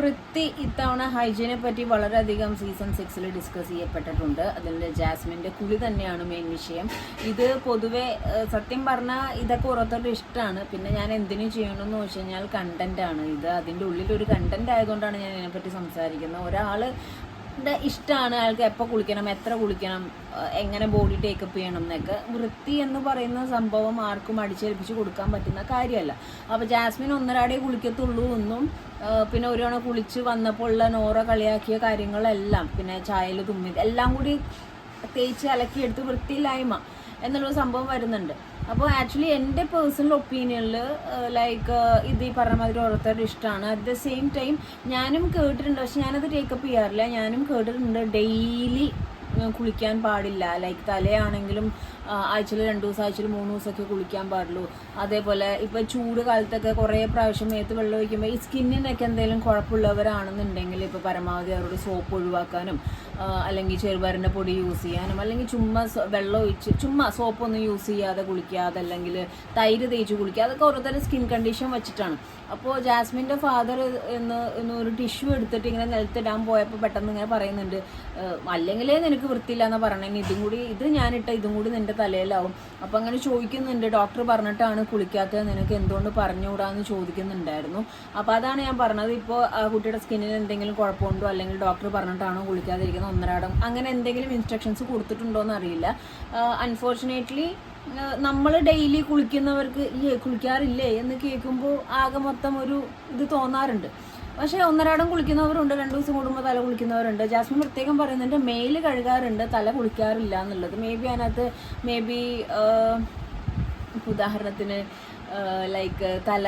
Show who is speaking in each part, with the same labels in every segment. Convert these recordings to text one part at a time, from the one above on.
Speaker 1: വൃത്തി ഇത്തവണ ഹൈജീനെ പറ്റി വളരെയധികം സീസൺ സിക്സിൽ ഡിസ്കസ് ചെയ്യപ്പെട്ടിട്ടുണ്ട്. അതിന്റെ ജാസ്മിന്റെ കുളി തന്നെയാണ് മെയിൻ വിഷയം. ഇത് പൊതുവെ സത്യം പറഞ്ഞാൽ ഇതൊക്കെ ഓരോരുത്തരുടെ ഇഷ്ടമാണ്. പിന്നെ ഞാൻ എന്തിനു ചെയ്യണമെന്ന് വെച്ച് കഴിഞ്ഞാൽ കണ്ടന്റാണ് ഇത് അതിന്റെ ഉള്ളിലൊരു കണ്ടന്റ് ആയതുകൊണ്ടാണ് ഞാൻ ഇതിനെപ്പറ്റി സംസാരിക്കുന്നത്. ഒരാൾ ഇഷ്ടമാണ് അയാൾക്ക് എപ്പോൾ കുളിക്കണം എത്ര കുളിക്കണം എങ്ങനെ ബോഡി ടേക്കപ്പ് ചെയ്യണം എന്നൊക്കെ വൃത്തി എന്ന് പറയുന്ന സംഭവം ആർക്കും അടിച്ചേൽപ്പിച്ച് കൊടുക്കാൻ പറ്റുന്ന കാര്യമല്ല. അപ്പോൾ ജാസ്മിൻ ഒന്നരാടേ കുളിക്കത്തുള്ളൂ എന്നും പിന്നെ ഒരു തവണ കുളിച്ച് വന്നപ്പോൾ ഉള്ള നോറ കളിയാക്കിയ കാര്യങ്ങളെല്ലാം പിന്നെ ചായയിൽ തുമ്മി എല്ലാം കൂടി തേച്ച് അലക്കിയെടുത്ത് വൃത്തിയില്ലായ്മ എന്നുള്ള സംഭവം വരുന്നുണ്ട്. അപ്പോൾ ആക്ച്വലി എന്റെ പേഴ്സണൽ ഒപ്പീനിയനിൽ ലൈക്ക് ഇത് ഈ പറഞ്ഞ മാതിരി ഓരോരുത്തരുടെ ഇഷ്ടമാണ് അറ്റ് ദ സെയിം ടൈം ഞാനും കേട്ടിട്ടുണ്ട്. പക്ഷെ ഞാനത് ടേക്കപ്പ് ചെയ്യാറില്ല. ഞാനും കേട്ടിട്ടുണ്ട് ഡെയിലി കുളിക്കാൻ പാടില്ല. ലൈക്ക് തലയാണെങ്കിലും ആഴ്ചയിൽ രണ്ട് ദിവസം ആഴ്ചയിൽ മൂന്ന് ദിവസമൊക്കെ കുളിക്കാൻ പാടുള്ളൂ. അതേപോലെ ഇപ്പം ചൂട് കാലത്തൊക്കെ കുറേ പ്രാവശ്യം മേത്ത് വെള്ളം ഒഴിക്കുമ്പോൾ ഈ സ്കിന്നിനൊക്കെ എന്തെങ്കിലും കുഴപ്പമുള്ളവരാണെന്നുണ്ടെങ്കിൽ ഇപ്പോൾ പരമാവധി അവരോട് സോപ്പ് ഒഴിവാക്കാനും അല്ലെങ്കിൽ ചെറുപയറിന്റെ പൊടി യൂസ് ചെയ്യാനും അല്ലെങ്കിൽ ചുമ്മാ വെള്ളം ഒഴിച്ച് ചുമ്മാ സോപ്പൊന്നും യൂസ് ചെയ്യാതെ കുളിക്കാതെ അല്ലെങ്കിൽ തൈര് തേച്ച് കുളിക്കുക അതൊക്കെ ഓരോരുത്തരുടെ സ്കിൻ കണ്ടീഷൻ വെച്ചിട്ടാണ്. അപ്പോൾ ജാസ്മിന്റെ ഫാദർ എന്ന് ഒരു ടിഷ്യൂ എടുത്തിട്ട് ഇങ്ങനെ നിലത്തിടാൻ പോയപ്പോൾ പെട്ടെന്ന് ഇങ്ങനെ പറയുന്നുണ്ട് "ഏഹ്, അല്ലെങ്കിലേ നിനക്ക് വൃത്തിയില്ല എന്ന് പറഞ്ഞെങ്കിൽ ഇതും കൂടി ഇത് ഞാനിട്ട ഇതും കൂടി നിന്റെ തലയിലാവും. അപ്പോൾ അങ്ങനെ ചോദിക്കുന്നുണ്ട് ഡോക്ടർ പറഞ്ഞിട്ടാണ് കുളിക്കാത്തത് നിനക്ക് എന്തുകൊണ്ട് പറഞ്ഞുകൂടാന്ന് ചോദിക്കുന്നുണ്ടായിരുന്നു. അപ്പോൾ അതാണ് ഞാൻ പറഞ്ഞത്. ഇപ്പോൾ ആ കുട്ടിയുടെ സ്കിന്നിൽ എന്തെങ്കിലും കുഴപ്പമുണ്ടോ? അല്ലെങ്കിൽ ഡോക്ടർ പറഞ്ഞിട്ടാണോ കുളിക്കാതിരിക്കുന്നത് ഒന്നരാടം? അങ്ങനെ എന്തെങ്കിലും ഇൻസ്ട്രക്ഷൻസ് കൊടുത്തിട്ടുണ്ടോ എന്ന് അറിയില്ല അൺഫോർച്ചുനേറ്റ്ലി നമ്മൾ ഡെയിലി കുളിക്കുന്നവർക്ക് ഈ കുളിക്കാറില്ലേ? എന്ന് കേൾക്കുമ്പോൾ ആകെ മൊത്തം ഒരു ഇത് തോന്നാറുണ്ട്. പക്ഷേ ഒന്നരാടം കുളിക്കുന്നവരുണ്ട് രണ്ട് ദിവസം കൂടുമ്പോൾ തല കുളിക്കുന്നവരുണ്ട്. ജാസ്മിൻ പ്രത്യേകം പറയുന്നുണ്ട് മെയിൽ കഴുകാറുണ്ട് തല കുളിക്കാറില്ല എന്നുള്ളത്. മേ ബി അതിനകത്ത് മേ ബി ഉദാഹരണത്തിന് ലൈക്ക് തല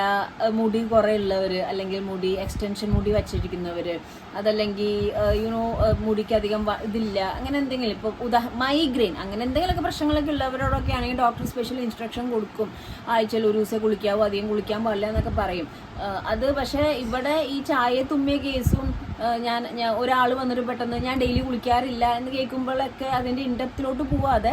Speaker 1: മുടി കുറേ ഉള്ളവർ അല്ലെങ്കിൽ മുടി എക്സ്റ്റൻഷൻ മുടി വച്ചിരിക്കുന്നവർ അതല്ലെങ്കിൽ യുനോ മുടിക്ക് അധികം വ- ഇതില്ല അങ്ങനെ എന്തെങ്കിലും. ഇപ്പോൾ ഉദാ മൈഗ്രെയിൻ അങ്ങനെ എന്തെങ്കിലുമൊക്കെ പ്രശ്നങ്ങളൊക്കെ ഉള്ളവരോടൊക്കെ ആണെങ്കിൽ ഡോക്ടർ സ്പെഷ്യൽ ഇൻസ്ട്രക്ഷൻ കൊടുക്കും. ആഴ്ചയിൽ ഒരു ദിവസം കുളിക്കാവോ അധികം കുളിക്കാൻ പാടില്ല എന്നൊക്കെ പറയും. അത് പക്ഷേ ഇവിടെ ഈ ചായ തുമ്മിയ കേസും ഞാൻ ഞാൻ ഒരാൾ വന്നിട്ട് പെട്ടെന്ന് ഞാൻ ഡെയിലി കുളിക്കാറില്ല എന്ന് കേൾക്കുമ്പോഴൊക്കെ അതിന്റെ ഇൻഡെപ്തിലോട്ട് പോവാതെ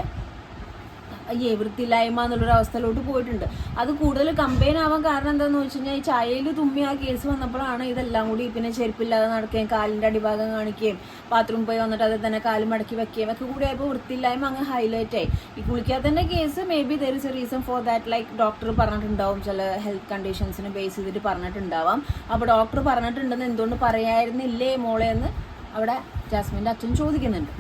Speaker 1: അയ്യേ വൃത്തിയില്ലായ്മ എന്നുള്ളൊരു അവസ്ഥയിലോട്ട് പോയിട്ടുണ്ട്. അത് കൂടുതൽ കമ്പയിൻ ആവാൻ കാരണം എന്താണെന്ന് വെച്ച് കഴിഞ്ഞാൽ ഈ ചായയിൽ തുമ്മി ആ കേസ് വന്നപ്പോഴാണ് ഇതെല്ലാം കൂടി പിന്നെ ചെരുപ്പില്ലാതെ നടക്കുകയും കാലിന്റെ അടിഭാഗം കാണിക്കുകയും ബാത്റൂം പോയി വന്നിട്ട് അതിൽ തന്നെ കാൽ മടക്കി വെക്കുകയും ഒക്കെ കൂടി ആയപ്പോൾ വൃത്തിയില്ലായ്മ അങ്ങ് ഹൈലൈറ്റ് ആയി. ഈ കുളിക്കാത്തതിന്റെ case maybe there is a reason for that like doctor പറഞ്ഞിട്ടുണ്ടാവും ചില ഹെൽത്ത് കണ്ടീഷൻസിനെ ബേസ് ചെയ്തിട്ട് പറഞ്ഞിട്ടുണ്ടാവാം. അപ്പോൾ ഡോക്ടർ പറഞ്ഞിട്ടുണ്ടെന്ന് എന്തുകൊണ്ട് പറയായിരുന്നില്ലേ മോളെ എന്ന് അവിടെ ജാസ്മിന്റെ അച്ഛൻ ചോദിക്കുന്നുണ്ട്.